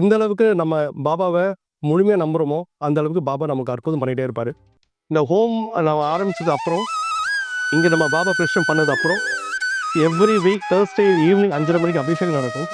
எந்த அளவுக்கு நம்ம பாபாவை முழுமையாக நம்புகிறோமோ அந்த அளவுக்கு பாபா நமக்கு அற்புதம் பண்ணிகிட்டே இருப்பார். இந்த ஹோம் நம்ம ஆரம்பித்தது அப்புறம் இங்கே நம்ம பாபா பிரச்சனை பண்ணது அப்புறம் எவ்ரி வீக் தேர்ஸ்டே ஈவினிங் அஞ்சரை மணிக்கு அபிஷேகம் நடக்கும்.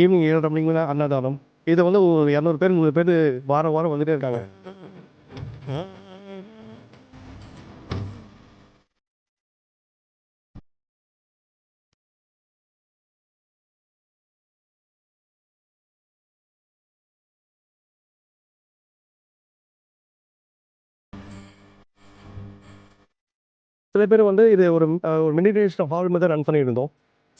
ஈவினிங் ஏழரை மணிக்கு மேலே அன்னதானம் இதை வந்து ஒரு இரநூறு பேர் முந்நூறு பேர் வாரம் வாரம் வந்துட்டே இருக்காங்க. சில பேர் வந்து இது ஒரு ஒரு மெடிடேஷன் ஹால் மாதிரி ரன் பண்ணிட்டு இருந்தோம்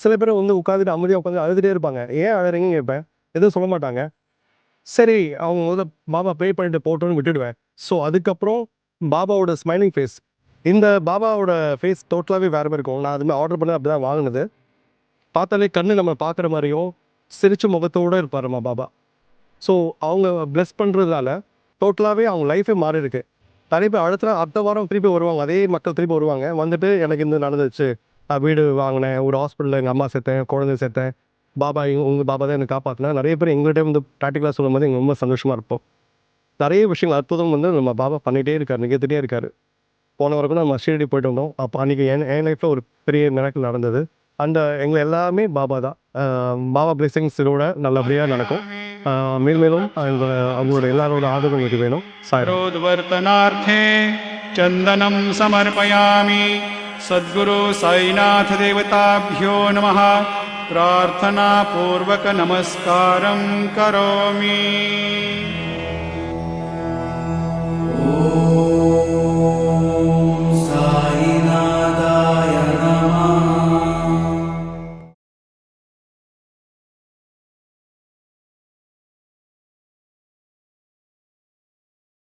சில பேர் வந்து உட்காந்துட்டு அமைதியாக உட்காந்து அழுதுகிட்டே இருப்பாங்க. ஏன் அழுறீங்கன்னு கேட்பேன். எதுவும் சொல்ல மாட்டாங்க. சரி அவங்க வந்து பாபா ப்ரே பண்ணிட்டு போட்டோன்னு விட்டுடுவேன். ஸோ அதுக்கப்புறம் பாபாவோட ஸ்மைலிங் ஃபேஸ் இந்த பாபாவோட ஃபேஸ் டோட்டலாகவே வேறு மாதிரி இருக்கும். நான் அதுமாதிரி ஆர்டர் பண்ணி அப்படி தான் வாங்கினது. பார்த்தாலே கண்ணு நம்ம பார்க்குற மாதிரியும் சிரிச்ச முகத்தோடு இருப்பாருமா பாபா. ஸோ அவங்க ப்ளஸ் பண்ணுறதுனால டோட்டலாகவே அவங்க லைஃபே மாறி இருக்கு நிறைய பேர் அடுத்த அடுத்த வாரம் திருப்பி வருவாங்க. அதே மக்கள் திருப்பி வருவாங்க. வந்துட்டு எனக்கு இந்த நடந்துச்சு. நான் வீடு வாங்கினேன் ஒரு ஹாஸ்பிட்டலில் எங்கள் அம்மா சேர்த்தேன் குழந்தை சேர்த்தேன். பாபா உங்கள் பாபா தான் என்னை காப்பாற்றினா நிறைய பேர் எங்கள்கிட்ட வந்து ப்ராக்டிக்கலாக சொல்லும் போது எங்கள் ரொம்ப சந்தோஷமாக இருப்போம். நிறைய விஷயங்கள் அற்புதம் வந்து நம்ம பாபா பண்ணிகிட்டே இருக்கார் நிகழ்த்திட்டே இருக்கார். போன வரைக்கும் நம்ம ஷீரடி போயிட்டு வந்தோம். அப்போ அன்றைக்கி என் என் லைஃப்பில் ஒரு பெரிய மிராக்கள் நடந்தது. அந்த எங்களை எல்லாமே பாபா தான். பாபா பிளெஸிங்ஸோட நல்லபடியாக நடக்கும். மேல்மேலும் அவங்களோட எல்லாரோட ஆதரவு எனக்கு வேணும். சரோத்வர்த்தனார்த்தே சந்தனம் சமர்ப்பயாமி. सद्गुरु साईनाथदेवताभ्यो नमः। प्रार्थनापूर्वकनमस्कारम् करोमि।